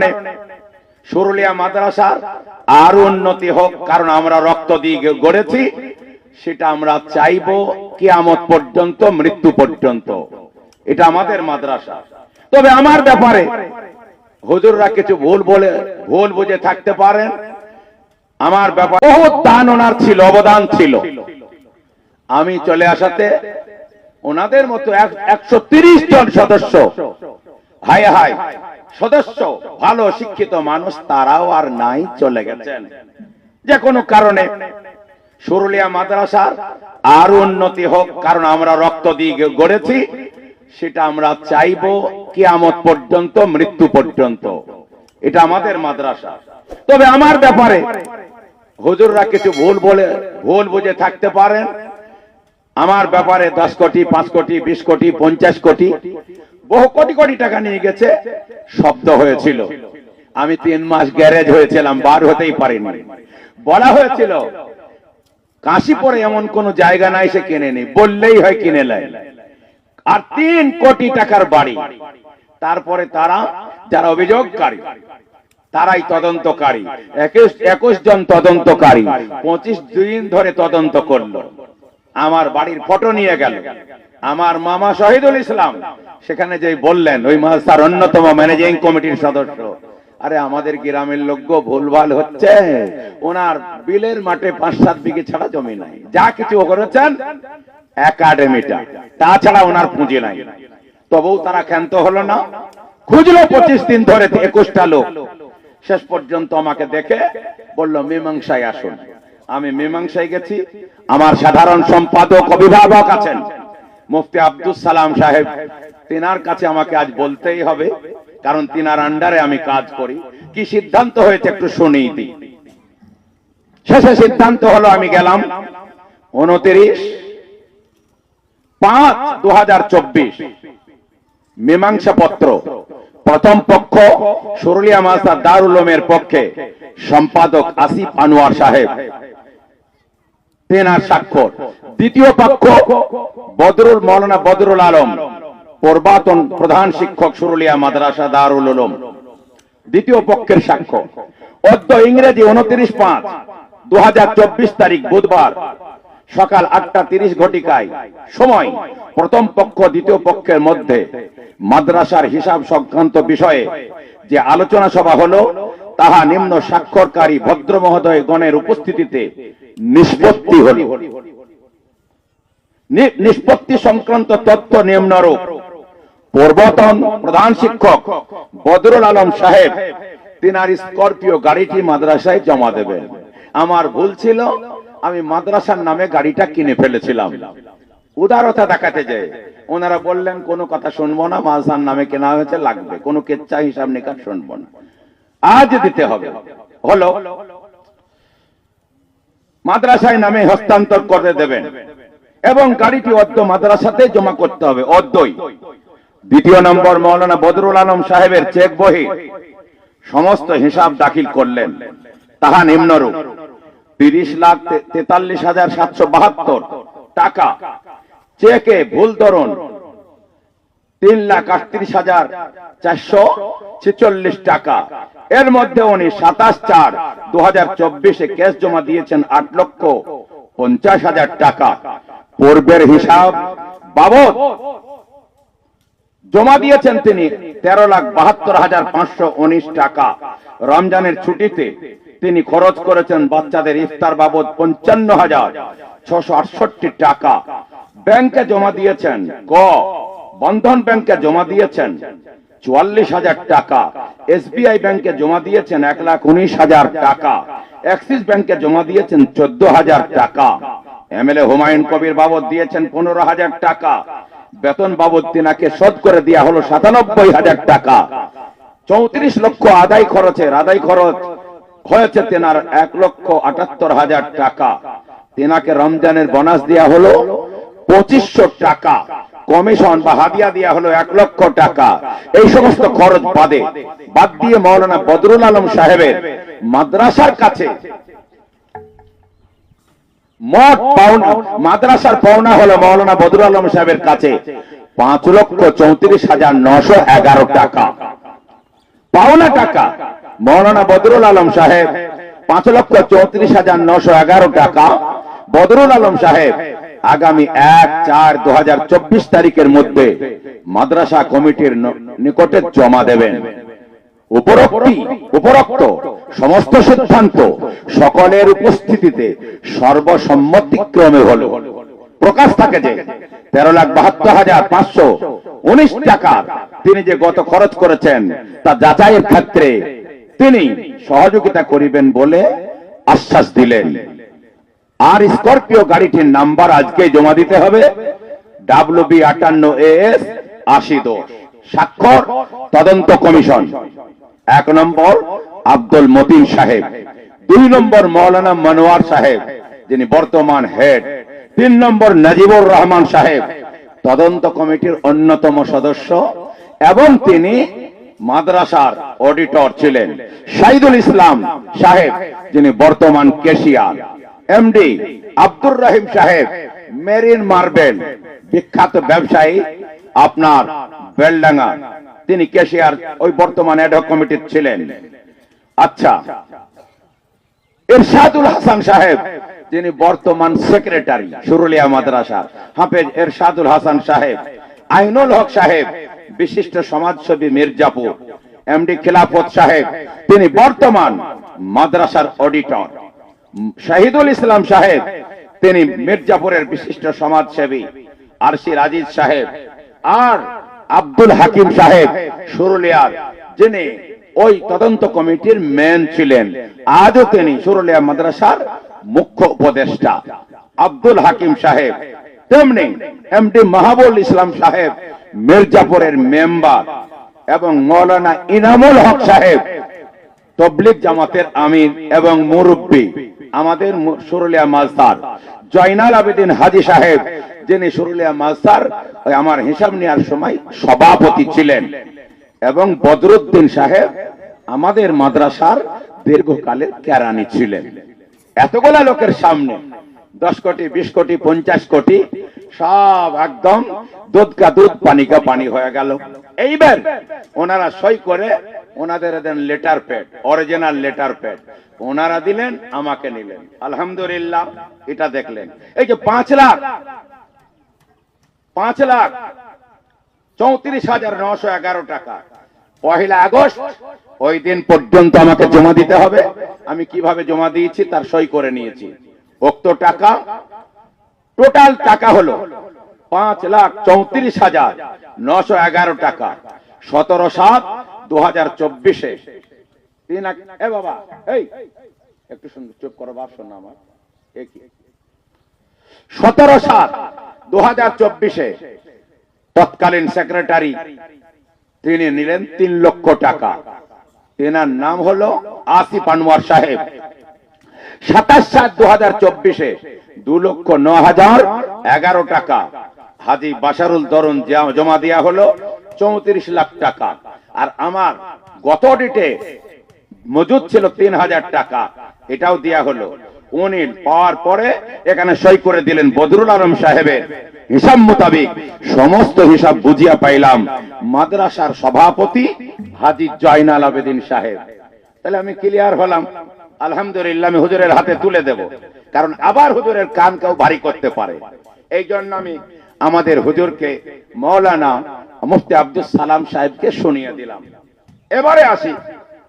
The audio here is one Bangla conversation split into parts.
কারণে সুরুলিয়া মাদ্রাসার আরও উন্নতি হোক, কারণ আমরা রক্ত দিয়ে গড়েছি, সেটা আমরা চাইব কিয়ামত পর্যন্ত, মৃত্যু পর্যন্ত। এটা আমাদের মাদ্রাসা। তবে আমার ব্যাপারে হুজুররা কিছু ভুল বলে, ভুল বুঝে থাকতে পারেন। আমার ব্যাপারে বহুত দান ওনার ছিল, অবদান ছিল। আমি চলে আসাতে ওনাদের মতো একশো জন সদস্য হাই হাই সদস্য, ভালো শিক্ষিত মানুষ, তারাও আর নাই, চলে গেছেন। যে কোনো কারণে সুরুলিয়া মাদ্রাসার আরও উন্নতি হোক, কারণ আমরা রক্ত দিয়ে গড়েছি, সেটা আমরা চাইব কিয়ামত পর্যন্ত, মৃত্যু পর্যন্ত। এটা আমাদের মাদ্রাসা। তবে আমার ব্যাপারে হুজুররা কিছু ভুল বলে, ভুল বুঝে থাকতে পারেন। আমার ব্যাপারে দশ কোটি, পাঁচ কোটি, বিশ কোটি, পঞ্চাশ কোটি বহু কোটি কোটি টাকা নিয়ে গেছে, শব্দ হয়েছিল। আমি তিন মাস গ্যারেজ হয়েছিলাম, বার হতেই পারিনি। বলা হয়েছিল, কাশিপুরে এমন কোন জায়গা নাই সে কিনে নি বললেই হয় কিনে নেয়। আর তিন কোটি টাকার বাড়ি। তারপরে তারা, যারা অভিযোগকারী, তারাই তদন্তকারী। একুশ একুশ জন তদন্তকারী, পঁচিশ দিন ধরে তদন্ত করল। আমার বাড়ির ফটো নিয়ে গেল। আমার মামা শহীদুল ইসলাম। সেখানে যে বললেন, ওই মাস্টার অন্যতম ম্যানেজিং কমিটির সদস্য। আরে, আমাদের গ্রামের লোক ভুলভাল হচ্ছে। ওনার বিলের মাঠে পাঁচ সাত বিঘে ছাড়া জমি নাই। যা কিছু করেছেন একাডেমিটা তাছাড়া ওনার পুঁজি নাই। তবুও তারা ক্ষান্ত হলো না। খুঁজলো পঁচিশ দিন ধরে একুশটা লোক। শেষ পর্যন্ত আমাকে দেখে বলল, মীমাংসায় আসুন। আমি মীমাংসায় গেছি। আমার সাধারণ সম্পাদক, অভিভাবক আছেন। মুফতি আব্দুল সালাম সাহেব, তিনার কাছে আমাকে আজ বলতেই হবে, কারণ তিনার আন্ডারে আমি কাজ করি। কি সিদ্ধান্ত হয়েছে একটু শুনেই দিই। শেষে সিদ্ধান্ত হলো, আমি গেলাম উনত্রিশ পাঁচ দু হাজার চব্বিশ মীমাংসা পত্র প্রথম পক্ষ সুরুলিয়া মাস্টার দারুল উলুমের পক্ষে সম্পাদক আসিফ আনোয়ার সাহেব। তেনার স্বাক্ষর। দ্বিতীয় পক্ষ বদরুল, মৌলানা বদরুল আলম পূর্বাতন প্রধান শিক্ষক সুরুলিয়া মাদ্রাসা দারুল উলুম। দ্বিতীয় পক্ষের সাক্ষ্য অদ্য ইংরেজি উনত্রিশ পাঁচ দু তারিখ বুধবার সকাল আটটা তিরিশ ঘটিকায়। সময়। প্রথম পক্ষ দ্বিতীয় পক্ষের মধ্যে মাদ্রাসার হিসাব সংক্রান্ত বিষয়ে যে আলোচনা সভা হলো, তাহা নিম্ন স্বাক্ষরকারী ভদ্র মহোদয় গণের উপস্থিতিতে নিষ্পত্তি হল। নিষ্পত্তি সংক্রান্ত তথ্য নিম্নরূপ। পূর্বতন প্রধান শিক্ষক বদরুল আলম সাহেব তিনার স্করপিও গাড়িটি মাদ্রাসায় জমা দেবেন। আমার ভুল ছিল, আমি মাদ্রাসার নামে গাড়িটা কিনে ফেলেছিলাম। উদারতা দেখাতে যায়। ওনারা বললেন, কোনো কথা শুনব না মাদ্রাসার নামে কেনা হয়েছে, লাগবে। কোনো কেচ্ছা হিসাব নিকাশ শুনব না। আজ দিতে হবে। হলো। মাদ্রাসায় নামে হস্তান্তর করে দেবেন। এবং গাড়িটি অদ্য মাদ্রাসাতে জমা করতে হবে, অদ্যই। দ্বিতীয় নম্বর মৌলানা বদরুল আলম সাহেবের চেক বহি সমস্ত হিসাব দাখিল করলেন। তাহা নিম্নরূপ। তিরিশ লাখ তেতাল্লিশ হাজার সাতশো বাহাত্তর টাকা চেকে ভুল ধরুন। তিন লাখ আটত্রিশ হাজার চারশো ছেচল্লিশ টাকা। এর মধ্যে উনি সাতাশ চার দু হাজার চব্বিশে ক্যাশ জমা দিয়েছেন আট লক্ষ পঞ্চাশ হাজার টাকা। পূর্বের হিসাব বাবদ জমা দিয়েছেন তিনি তেরো লাখ বাহাত্তর হাজার পাঁচশো উনিশ টাকা। রমজানের ছুটিতে তিনি খরচ করেছেন বাচ্চাদের ইফতার বাবদ পঞ্চান্ন হাজার। ছশো টাকা। ব্যাংকে জমা দিয়েছেন। ক? বন্ধন ব্যাংকে জমা দিয়েছেন। চুয়াল্লিশ হাজার টাকা। এসবিআই ব্যাংকে জমা দিয়েছেন এক লাখ উনিশ হাজার টাকা। অ্যাক্সিস ব্যাংকে জমা দিয়েছেন চোদ্দ হাজার টাকা। এমএলএ হুমায়ুন কবির বাবদ দিয়েছেন পনেরো হাজার টাকা। বেতন বাবদ তিনাকে শোধ করে দেওয়া হলো সাতানব্বই হাজার টাকা। চৌত্রিশ লক্ষ আদায় খরচের আদায় খরচ হয়েছে তেনার এক লক্ষ আটাত্তর হাজার টাকা। তেনাকে রমজানের বোনাস দেওয়া হলো পঁচিশশো টাকা। কমিশন বা হাদিয়া দেওয়া হলো এক লক্ষ টাকা। এই সমস্ত খরচ বাদে বাদ দিয়ে মৌলানা বদরুল আলম সাহেবের মাদ্রাসার কাছে মাদ্রাসার পাওনা হলো মৌলানা বদরুল আলম সাহেবের কাছে পাঁচ লক্ষ চৌত্রিশ হাজার নশো এগারো টাকা। পাওনা টাকা মৌলানা বদরুল আলম সাহেব পাঁচ লক্ষ চৌত্রিশ হাজার নশো এগারো টাকা বদরুল আলম সাহেব, আগামী এক চার দু তারিখের মধ্যে মাদ্রাসা কমিটির নিকটে জমা দেবেন। উপরোক্তি, উপরোক্ত সমস্ত সিদ্ধান্ত সকলের উপস্থিতিতে সর্বসম্মতিক্রমে হল। প্রকাশ থাকে যে তেরো লাখ বাহাত্তর হাজার পাঁচশো উনিশ টাকা তিনি যে গত খরচ করেছেন, তা যাচাইয়ের ক্ষেত্রে তিনি সহযোগিতা করিবেন বলে আশ্বাস দিলেন। আর স্করপিও গাড়িটির নাম্বার আজকে জমা দিতে হবে। ডাব্লিউ বি আটান্ন এস আশি দোষ স্বাক্ষর, তদন্ত কমিশন। এক নম্বর, আব্দুল মতিন সাহেব। দুই নম্বর, মৌলানা মনোয়ার সাহেব, যিনি বর্তমান হেড। তিন নম্বর, নাজিবুর রহমান সাহেব, তদন্ত কমিটির অন্যতম সদস্য। এবং তিনি মাদ্রাসার অডিটর ছিলেন। সাইদুল ইসলাম সাহেব, যিনি বর্তমান কেশিয়ার। এমডি আব্দুর রহিম সাহেব, মেরিন মার্বেল, বিখ্যাত ব্যবসায়ী, আপনার বেলডাঙ্গা। তিনি কেশিয়ার ওই বর্তমান অ্যাডহক কমিটির ছিলেন। আচ্ছা এরশাদুল হাসান সাহেব, তিনি বর্তমান সেক্রেটারি সুরুলিয়া মাদ্রাসা। হাফেজ এরশাদুল হাসান সাহেব, আইনুল হক সাহেব, বিশিষ্ট সমাজসেবী মির্জাপুর। এমডি খিলাফত সাহেব, তিনি বর্তমান মাদ্রাসার অডিটর শাহিদুল ইসলাম সাহেব, তিনি মির্জাপুরের বিশিষ্ট সমাজসেবী আরশির আজিজ সাহেব, আর আব্দুল হাকিম সাহেব সুরুলিয়ার, যিনি ওই তদন্ত কমিটির মেন ছিলেন। আজও তিনি সুরুলিয়া মাদ্রাসার মুখ্য উপদেষ্টা। আব্দুল হাকিম সাহেব, তেমনি এমডি মাহবুল ইসলাম সাহেব, মির্জাপুরের মেম্বার, এবং মৌলানা ইনামুল হক সাহেব তবলিক জামাতের আমির এবং মুরব্বী। আমাদের সুরুলিয়া মাস্তার। জয়নাল আবেদিন হাজি সাহেব, যিনি সুরুলিয়া মাস্তার আমার হিসাব নেওয়ার সময় সভাপতি ছিলেন। এবং বদরুদ্দিন সাহেব আমাদের মাদ্রাসার দীর্ঘকালের কেরানি ছিলেন। এতগুলা লোকের সামনে দশ কোটি, বিশ কোটি, পঞ্চাশ কোটি সব একদম দুধ কা দুধ পানি কা পানি হয়ে গেল। এইবার ওনারা সই করে ওনাদের দেন letter pad, original letter pad. ওনারা দিলেন, আমাকে নিলেন। আলহামদুলিল্লাহ, এটা দেখলেন। এই যে পাঁচ লাখ পাঁচ লাখ চৌত্রিশ হাজার নশো এগারো টাকা। পহেলা আগস্ট, ওই দিন পর্যন্ত আমাকে জমা দিতে হবে। আমি কীভাবে জমা দিয়েছি, তার সই করে নিয়েছি। উক্ত টাকা টোটাল টাকা হলো পাঁচ লাখ চৌত্রিশ হাজার নশো এগারো টাকা। সতেরো সাত দু হাজার চব্বিশে বাবা, এই, একটু সুন্দর চুপ করো, বাপ, শোন আমার। সতেরো সাত দু হাজার চব্বিশে তৎকালীন সেক্রেটারি তিনি নিলেন তিন লক্ষ টাকা। তেনার নাম হলো আসিফ আনোয়ার সাহেব। সাতাশ সাত দু হাজার চব্বিশে দু লক্ষ ন হাজার এগারো টাকা। হাজি বাসারুল দরুন জমা দেওয়া হলো চৌত্রিশ লাখ টাকা। আর আমার গত অডিটে মজুদ ছিল তিন হাজার টাকা। এটাও দেয়া হলো। উনি পাওয়ার পরে এখানে সই করে দিলেন বদরুল আলম সাহেবের। হিসাব মোতাবিক সমস্ত হিসাব বুঝিয়া পাইলাম মাদ্রাসার সভাপতি হাজি জয়নাল আবেদিন সাহেব। তাহলে আমি ক্লিয়ার হলাম। আলহামদুলিল্লাহ, আমি হুজুরের হাতে তুলে দেব। কারণ আবার হুজুরের কান কেউ ভারী করতে পারে। এই জন্য আমি আমাদের হুজুরকে, মৌলানা মুফতি আব্দুল সালাম সাহেবকে শুনিয়ে দিলাম। এবারে আসি।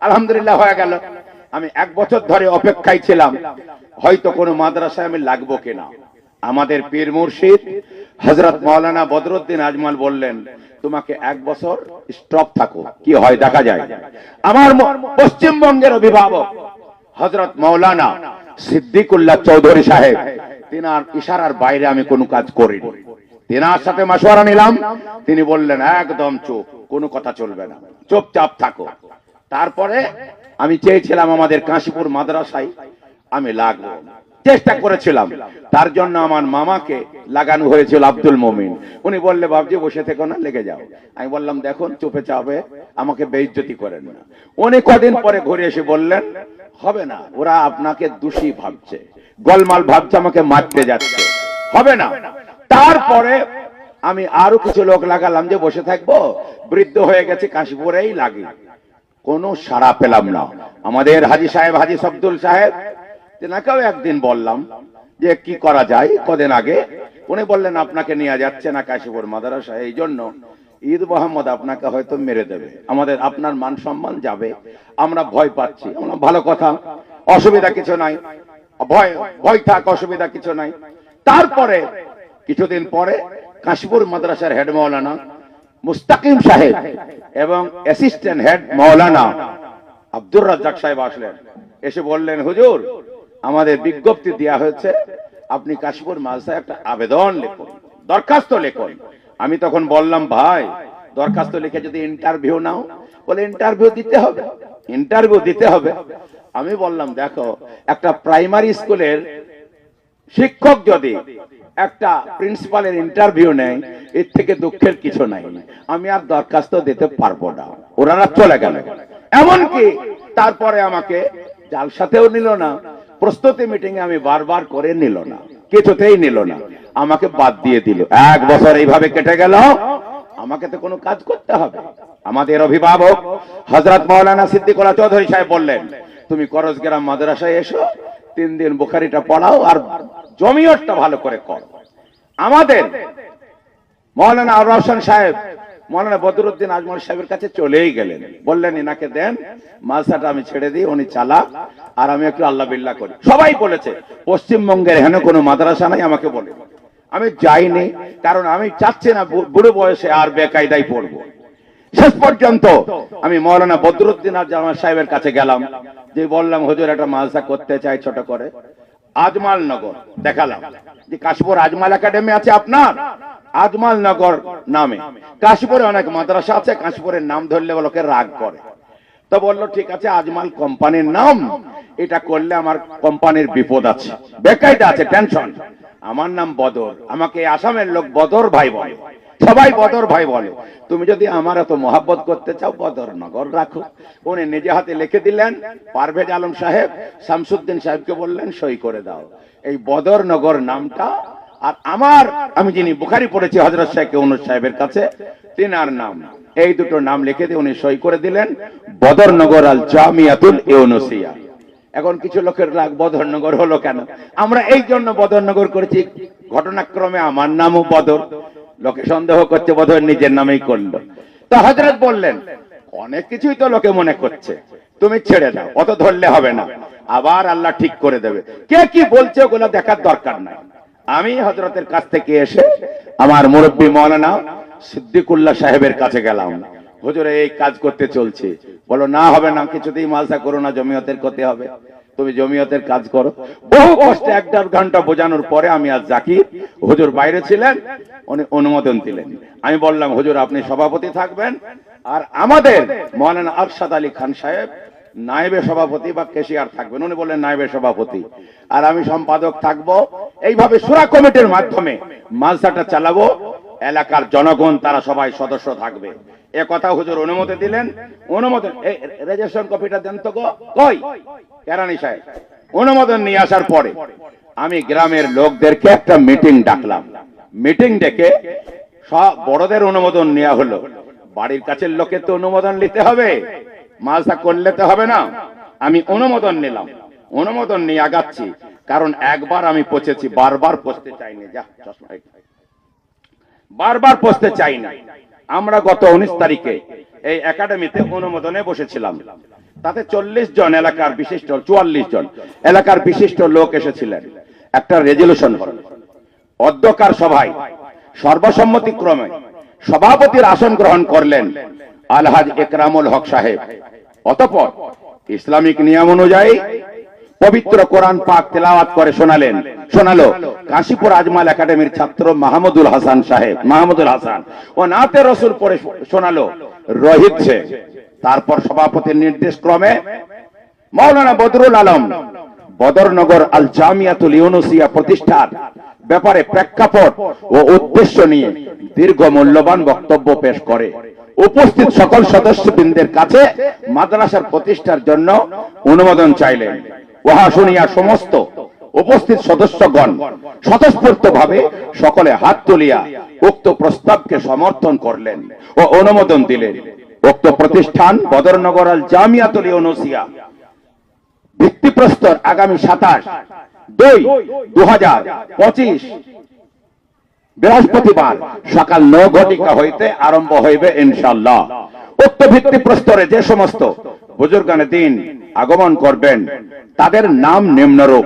আলহামদুলিল্লাহ, হয়ে গেল। আমি এক বছর ধরে অপেক্ষায় ছিলাম। হয়তো কোনো মাদ্রাসায় আমি লাগবো কিনা। আমাদের পীর মুর্শিদ হজরত মাওলানা বদরুদ্দিন আজমাল বললেন, তোমাকে এক বছর স্টপ থাকো, কি হয় দেখা যায়। আমার পশ্চিমবঙ্গের অভিভাবক হজরত মৌলানা সিদ্দিকুল্লাহ চৌধুরী সাহেব, তিনার ইশারার বাইরে আমি কোনো কাজ করিনি। তিনার সাথে মাসোয়ারা নিলাম, তিনি বললেন, একদম চুপ, কোনো কথা চলবে না। চুপচাপ থাকো। তারপরে আমি চেয়েছিলাম আমাদের কাশীপুর মাদ্রাসায় আমি লাগবো। চেষ্টা করেছিলাম। তার জন্য আমার মামাকে লাগানো হয়েছিল আব্দুল মমিন। উনি বললে বাবজি বসে থেকো না, লেগে যাও। আমি বললাম, দেখুন, চুপে চাপে আমাকে বেইজ্জতি করেন না। উনি কদিন পরে ঘুরে এসে বললেন হবে না। ওরা আপনাকে দোষী ভাবছে। গোলমাল ভাবছে, আমাকে মারতে যাচ্ছে। হবে না। তারপরে আমি আরও কিছু লোক লাগালাম যে বসে থাকব। বৃদ্ধ হয়ে গেছে, কাশীপুরেই লাগে। কোনো সাড়া পেলাম না। আমাদের হাজি সাহেব, হাজি সবদুল সাহেব, তেনাকেও একদিন বললাম যে কি করা যায়, কদিন আগে। উনি বললেন, আপনাকে নিয়ে যাচ্ছে না কাশীপুর মাদারাসা, এই জন্য ঈদ মোহাম্মদ আপনাকে হয়তো মেরে দেবে। আমাদের আপনার মান সম্মান যাবে। আমরা ভয় পাচ্ছি। আমরা ভালো কথা, অসুবিধা কিছু নাই। ভয় ভয় থাক, অসুবিধা কিছু নাই। তারপরে, কিছুদিন পরে কাশীপুর মাদ্রাসার হেড মৌলানা মুস্তাকিম সাহেব এবং অ্যাসিস্ট্যান্ট হেড মৌলানা আব্দুর রাজ্জাক সাহেব আসলেন। এসে বললেন, হুজুর, আমাদের বিজ্ঞপ্তি দেওয়া হয়েছে, আপনি কাশীপুর মাদ্রাসায় একটা আবেদন লিখুন। দরখাস্ত লিখুন। আমি তখন বললাম, ভাই, দরখাস্ত লিখে যদি ইন্টারভিউ নাও, বলে ইন্টারভিউ দিতে হবে ইন্টারভিউ দিতে হবে। আমি বললাম, দেখো, একটা প্রাইমারি স্কুলের শিক্ষক যদি একটা প্রিন্সিপালের ইন্টারভিউ নেয়, এর থেকে দুঃখের কিছু নাই। আমি আর দরখাস্ত দিতে পারব না। ওনারা চলে গেল। এমনকি তারপরে আমাকে জালসাতেও নিল না, প্রস্তুতি মিটিং এ আমি বারবার করে নিল না। কিছুতেই নিল না। আমাকে বাদ দিয়ে দিল। এক বছর এইভাবে কেটে গেল। আমাকে তো কোনো কাজ করতে হবে। আমাদের অভিভাবক হজরত মৌলানা সিদ্দিকুল্লাহ চৌধুরী সাহেব বললেন, তুমি করজগ্রাম মাদ্রাসায় এসো, তিন দিন বুখারিটা পড়াও আর জমিয়তটা ভালো করে কর। আমাদের মৌলানা আর সাহেব মৌলানা বদরুদ্দিন আজমল সাহেবের কাছে চলেই গেলেন। বললেন এনাকে দেন, মালসাটা আমি ছেড়ে দিই, উনি চালা আর আমি একটু আল্লাহ বিল্লাহ করি। সবাই বলেছে, পশ্চিমবঙ্গের হেন কোনো মাদ্রাসা নাই? আমাকে বলে, আমি যাইনি, কারণ আমি চাচ্ছি না বুড়ো বয়সে আর বেকায়দায় পড়ব। শেষ পর্যন্ত আমি মৌলানা বদরুদ্দিন আর সাহেবের কাছে গেলাম, যে বললাম, হুজুর, একটা মালসা করতে চাই ছোট করে। আজমাল নগর দেখালাম, যে কাশপুর আজমাল একাডেমি আছে আপনার? আজমাল নগর নামে। কাশপুরে অনেক মাদ্রাসা আছে, কাশপুরের নাম ধরলে লোকে রাগ করে। তো বলল, ঠিক আছে, আজমাল কোম্পানির নাম, এটা করলে আমার কোম্পানির বিপদ আছে। বেকায়দা আছে, টেনশন। আমার নাম বদর, আমাকে আসামের লোক বদর ভাই বলে। সবাই বদর ভাই বলে। তুমি যদি আমার এত মহাব্বত করতে চাও, বদর নগর রাখো। উনি নিজে হাতে লিখে দিলেন, পারভেজ আলম সাহেব, শামসুদ্দিন সাহেবকে বললেন, সই করে দাও। এই বদর নগর নামটা আর আমার, আমি যিনি বুখারি পড়েছি হজরত শাহ কেউনুর সাহেবের কাছে, তিনার নাম। এই দুটো নাম লিখে দিয়ে উনি সই করে দিলেন বদর নগর আল জামিয়াতুল ইউনুসিয়া। এখন কিছু লোকের রাগ বদরনগর হলো কেন? আমরা এই জন্য বদরনগর করেছি, ঘটনাক্রমে আমার নামও বদর। লোকে সন্দেহ করছে বদর নিজের নামেই করল। তো হজরত বললেন, অনেক কিছুই তো লোকে মনে করছে, তুমি ছেড়ে দাও, অত ধরলে হবে না। আবার আল্লাহ ঠিক করে দেবে। কে কি বলছে ওগুলো দেখার দরকার নাই। আমি হজরতের কাছ থেকে এসে আমার মুরব্বী মৌলানা সিদ্দিকুল্লাহ সাহেবের কাছে গেলাম। হুজুরে, এই কাজ করতে চলছে। বলো, না হবে না, কিছুতেই মালসা করো না, জমিয়তের করতে হবে। তুমি জমিয়তের কাজ করো। বহু কষ্টে এক দেড় ঘণ্টা বোঝানোর পরে আমি আজ জাকির, হুজুর বাইরে ছিলেন, উনি অনুমোদন দিলেন। আমি বললাম, হুজুর, আপনি সভাপতি থাকবেন। আর আমাদের মৌলানা আফসাদ আলী খান সাহেব নাইবে সভাপতি বা কেশিয়ার থাকবেন। উনি বললেন নাইবে সভাপতি। আর আমি সম্পাদক থাকব। এইভাবে সুরা কমিটির মাধ্যমে মালসাটা চালাবো। এলাকার জনগণ, তারা সবাই সদস্য থাকবে। এ কথা হুজুর অনুমতি দিলেন। অনুমোদন রেজিস্ট্রেশন কপিটা দেন তো কই? কেরানি সাহেব। অনুমোদন নিয়ে আসার পরে আমি গ্রামের লোকদেরকে একটা মিটিং ডাকলাম। মিটিং ডেকে সব বড়দের অনুমোদন নেওয়া হলো। বাড়ির কাছের লোকের তো অনুমোদন নিতে হবে। মালসা করলে তো হবে না। আমি অনুমোদন নিলাম। অনুমোদন নিয়ে আগাচ্ছি। কারণ একবার আমি পচেছি বারবার পচতে চাইনি। যা। বারবার পচতে চাই না আমরা গত উনিশ তারিখে এই একাডেমিতে অনুমোদনে বসেছিলাম। তাতে চল্লিশ জন এলাকার বিশিষ্ট, চুয়াল্লিশ জন এলাকার বিশিষ্ট লোক এসেছিলেন। একটা রেজলিউশন হল। অধ্যকার সভায় সর্বসম্মতিক্রমে সভাপতির আসন গ্রহণ করলেন আলহাজ একরামুল হক সাহেব। অতপর ইসলামিক নিয়ম অনুযায়ী পবিত্র কোরআন পাক তেলাওয়াত করে শোনালেন। শোনালো কাশীপুর আজমাল একাডেমির ছাত্র মাহমুদুল হাসান সাহেব। মাহমুদুল হাসান ও নাতে রসুল পড়ে শোনালো রোহিত তারপর সভাপতির নির্দেশ ক্রমে মৌলানা বদরুল আলম বদরনগর আল জামিয়াতুল ইউনুসিয়া প্রতিষ্ঠার ব্যাপারে প্রেক্ষাপট ও উদ্দেশ্য নিয়ে দীর্ঘ মূল্যবান বক্তব্য পেশ করে। উপস্থিত সকল সদস্যবৃন্দের কাছে মাদ্রাসার প্রতিষ্ঠার জন্য অনুমোদন চাইলেন। উহা শুনিয়া সমস্ত উপস্থিত সদস্যগণ স্বতঃস্ফূর্ত ভাবে সকলে হাত তুলিয়া উক্ত প্রস্তাবকে সমর্থন করলেন ও অনুমোদন দিলেন। উক্ত প্রতিষ্ঠান বদরনগর আল জামিয়াতুল ইউনুসিয়া। ভিত্তিপ্রস্তর আগামী সাতাশ দুই দু হাজার পঁচিশ বৃহস্পতিবার সকাল ন ঘটিকা হইতে আরম্ভ হইবে ইনশাল্লাহ উক্ত ভিত্তি প্রস্তরে যে সমস্ত বুজুর্গানে দিন আগমন করবেন, তাদের নাম নিম্নরূপ।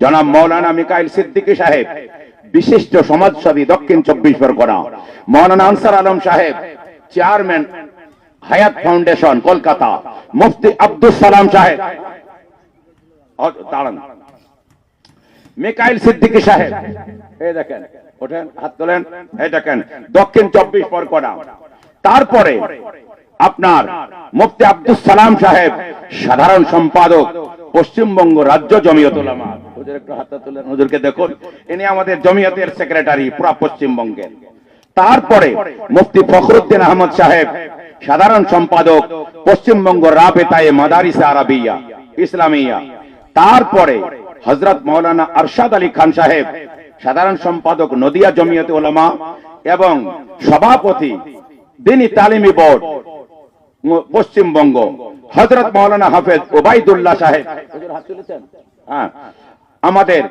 জনাব মৌলানা মিকাইল সিদ্দিকী সাহেব, বিশিষ্ট সমাজসেবী দক্ষিণ চব্বিশ পরগনা। মৌলানা আনসার আলম সাহেব, চেয়ারম্যান হায়াত ফাউন্ডেশন, কলকাতা। মুফতি আব্দুল সালাম সাহেব মিকাইল সিদ্দিকী সাহেব, এই দেখেন। ওঠেন, হাত তোলেন, এই দেখেন, দক্ষিণ চব্বিশ পরগনা। তারপরে আপনার মুফতি আব্দুল সালাম সাহেব, সাধারণ সম্পাদক, পশ্চিমবঙ্গ রাজ্য জমিয়ত দেখুন, ইনি আমাদের জমিয়তের সেক্রেটারি, পুরা পশ্চিমবঙ্গের তারপরে মুফতি ফখরুদ্দিন আহমদ সাহেব, সাধারণ সম্পাদক, পশ্চিমবঙ্গ রাবেতায়ে মাদারিসে আরাবিয়া, ইসলামিয়া। তারপরে হজরত মৌলানা আরশাদ আলী খান সাহেব সাধারণ সম্পাদক নদিয়া জমিয়তে ওলামা এবং সভাপতি দিনী তালিমি বোর্ড পশ্চিমবঙ্গ। হজরত মৌলানা হাফেজ ওবাইদুল্লাহ সাহেব? হ্যাঁ আমাদের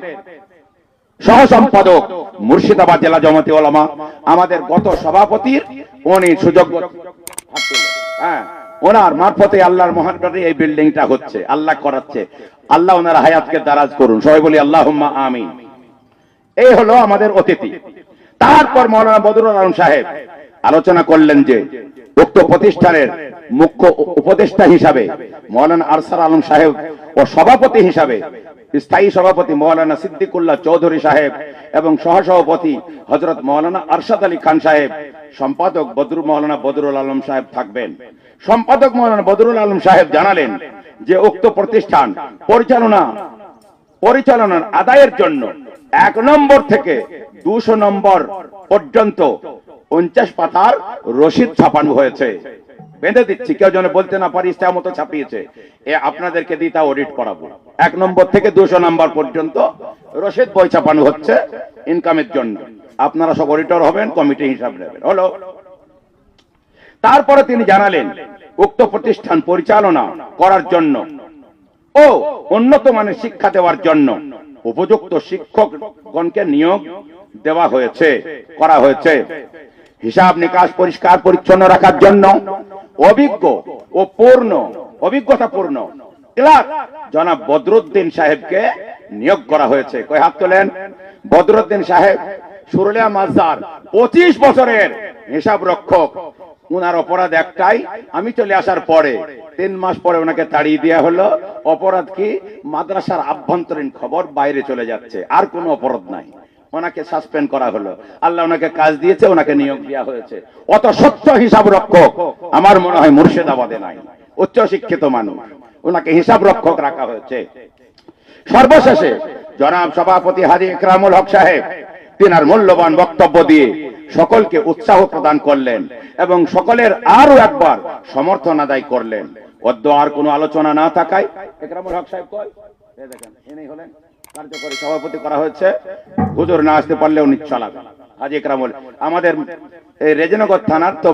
সহ সম্পাদক মুর্শিদাবাদ জেলা জমাতে ওলামা আমাদের গত সভাপতির উনি সুযোগ হ্যাঁ ওনার মারফতে আল্লাহর মহানগরে এই বিল্ডিংটা হচ্ছে, আল্লাহ করাচ্ছে, আল্লাহ ওনার হায়াতকে দারাজ করুন। সবাই বলি আল্লাহ আমিন। এই হলো আমাদের অতিথি। তারপর মৌলানা বদরুল আলম সাহেব আলোচনা করলেন যে, উক্ত প্রতিষ্ঠানের মুখ্য উপদেষ্টা হিসাবে মৌলানা আরসার আলম সাহেব ও সভাপতি হিসাবে স্থায়ী সভাপতি মৌলানা সিদ্দিকুল্লাহ চৌধুরী সাহেব এবং সহসভাপতি হজরত মৌলানা আরশাদ আলী খান সাহেব, সম্পাদক বদরুল, মৌলানা বদরুল আলম সাহেব থাকবেন। সম্পাদক মৌলানা বদরুল আলম সাহেব জানালেন যে, উক্ত প্রতিষ্ঠান পরিচালনা, পরিচালনার আদায়ের জন্য এক নম্বর থেকে দুশো নম্বর পর্যন্ত পঞ্চাশ পাতার রসিদ ছাপানো হয়েছে। বেঁধে দিচ্ছি, কেউ যেন বলতে না পারি ইচ্ছা মতো ছাপিয়েছে। এ আপনাদেরকে দিয়ে তা অডিট করাবো। এক নম্বর থেকে দুশো নম্বর পর্যন্ত রসিদ বই ছাপানো হচ্ছে ইনকামের জন্য। আপনারা সব অডিটর হবেন কমিটি হিসাব নেবেন। হলো। তারপরে তিনি জানালেন, উক্ত প্রতিষ্ঠান পরিচালনা করার জন্য ও উন্নত মানের শিক্ষা দেওয়ার জন্য উপযুক্ত শিক্ষকগণকে নিয়োগ দেওয়া হয়েছে, করা হয়েছে। হিসাব নিকাশ পরিষ্কার পরিচ্ছন্ন রাখার জন্য অভিজ্ঞ ও পূর্ণ অভিজ্ঞতা পূর্ণ জনাব বদরুদ্দিন সাহেবকে নিয়োগ করা হয়েছে। কয় হাত তোলেন? বদরুদ্দিন সাহেব, সুরলিয়া মাজার পঁচিশ বছরের হিসাব রক্ষক উনার অপরাধ একটাই, আমি চলে আসার পরে তিন মাস পরে ওনাকে তাড়িয়ে দেওয়া হলো। অপরাধ কি? মাদ্রাসার আভ্যন্তরীণ খবর বাইরে চলে যাচ্ছে। আর কোনো অপরাধ নাই। ওনাকে সাসপেন্ড করা হলো। আল্লাহ ওনাকে কাজ দিয়েছে, ওনাকে নিয়োগ দেওয়া হয়েছে। অত সত্য হিসাব রক্ষক আমার মনে হয় মুর্শিদাবাদে নাই। উচ্চ শিক্ষিত মানুষ। ওনাকে হিসাব রক্ষক রাখা হয়েছে। সর্বশেষে জনাব সভাপতি হাজি ইকরামুল হক সাহেব তিনার মূল্যবান বক্তব্য দিয়ে সকলকে উৎসাহ প্রদান করলেন এবং সকলের আরও একবার সমর্থন আদায় করলেন। আর কোনো আলোচনা না থাকায় একরামুল হক সাহেব কয় দেখেন, ইনি হলেন কার্যকরী সভাপতি করা হয়েছে। হুজুর না আসতে পারলেও নিচ্ছলা আজ একরামুল, আমাদের এই রেজনগর থানার তো